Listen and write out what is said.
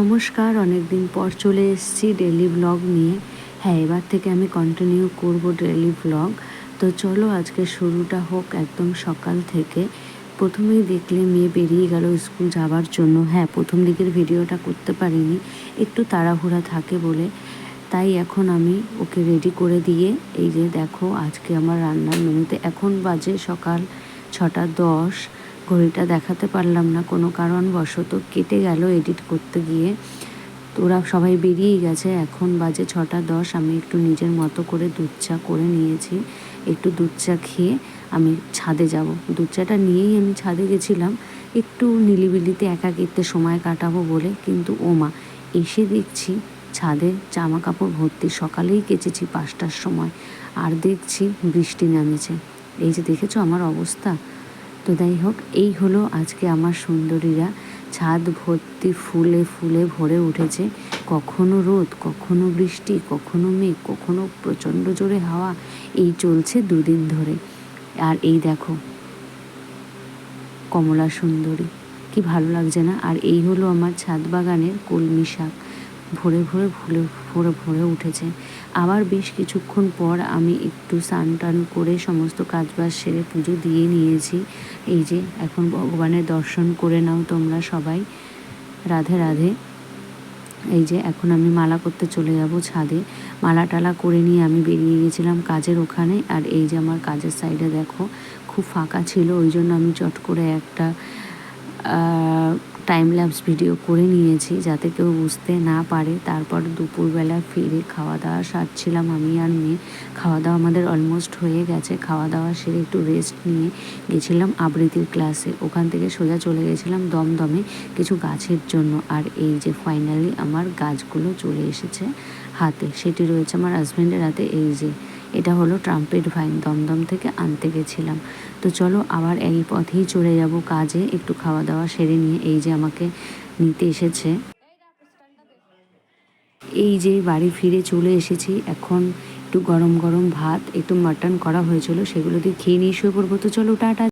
নমস্কার অনেক দিন পর চলে এসেছি ডেলি ব্লগ নিয়ে। হ্যাঁ এবার থেকে আমি কন্টিনিউ করব ডেলি ব্লগ তো চলো আজকে শুরুটা হোক একদম সকাল থেকে। প্রথমেই দেখলে মেয়ে বেরিয়ে গেল স্কুল যাওয়ার জন্য। হ্যাঁ প্রথম দিকের ভিডিওটা করতে পারিনি, একটু তাড়াহুড়া থাকে বলে। তাই এখন আমি ওকে রেডি করে দিয়ে, এই যে দেখো আজকে আমার রান্নার মেনুতে, এখন বাজে সকাল ছটা দশ। ঘড়িটা দেখাতে পারলাম না। কোনো কারণবশত কেটে গেল এডিট করতে গিয়ে। ওরা সবাই বেরিয়েই গেছে। এখন বাজে ছটা দশ। আমি একটু নিজের মতো করে দুধ চা করে নিয়েছি। একটু দুধ চা খেয়ে আমি ছাদে যাব। দুধ চাটা নিয়েই আমি ছাদে গেছিলাম। একটু নিলিবিলিতে একাকিত্বে সময় কাটাবো বলে। কিন্তু ওমা এসে দেখছি ছাদে জামা কাপড় ভর্তি। সকালেই কেচেছি পাঁচটার সময়। আর দেখছি বৃষ্টি নামেছে। এই যে দেখেছ আমার অবস্থা? তো যাই হোক, এই হলো আজকে আমার সুন্দরীরা। ছাদ ভর্তি ফুলে ফুলে ভরে উঠেছে। কখনো রোদ, কখনো বৃষ্টি, কখনো মেঘ, কখনো প্রচণ্ড জোরে হাওয়া। এই চলছে দুদিন ধরে। আর এই দেখো, কমলা সুন্দরী। কি ভালো লাগছে না? আর এই হলো আমার ছাদ বাগানের কলমি শাক। ভরে ভরে ফুলে, ভরে ভরে উঠেছে। আবার বেশ কিছুক্ষণ পর আমি একটু স্নান টান করে সমস্ত কাজবাজ সেরে পুজো দিয়ে নিয়েছি। এই যে, এখন ভগবানের দর্শন করে নাও তোমরা সবাই। রাধে রাধে। এই যে, এখন আমি মালা করতে চলে যাব ছাদে। মালা টালা করে নিয়ে আমি বেরিয়ে গেছিলাম কাজের ওখানে। আর এই যে, আমার কাজের সাইডে দেখো, খুব ফাঁকা ছিল। ওই জন্য আমি চট করে একটা টাইম ল্যাপস ভিডিও করে নিয়েছি যাতে কেউ বুঝতে না পারে। তারপর দুপুরবেলা ফিরে খাওয়া দাওয়া সারছিলাম আমি আর মেয়ে। খাওয়া দাওয়া আমাদের অলমোস্ট হয়ে গেছে। খাওয়া দাওয়া সেরে একটু রেস্ট নিয়ে গেছিলাম আবৃত্তির ক্লাসে ওখান থেকে সোজা চলে গেছিলাম দমদমে কিছু গাছের জন্য। আর এই যে ফাইনালি আমার গাছগুলো চলে এসেছে হাতে। সেটি রয়েছে আমার হাজব্যান্ডের হাতে। এই যে এটা হলো ট্রাম্পের ভাইন দমদম থেকে আনতে গেছিলাম। তো চলো আবার এই পথেই চলে যাব কাজে, একটু খাওয়া দাওয়া সেরে নিয়ে এই যে আমাকে নিতে এসেছে। এই যে বাড়ি ফিরে চলে এসেছি, এখন একটু গরম গরম ভাত, একটু মাটন করা হয়েছিল, সেগুলো দিয়ে খেয়ে নিয়ে শুয়ে পড়ব। তো চলো টাটা।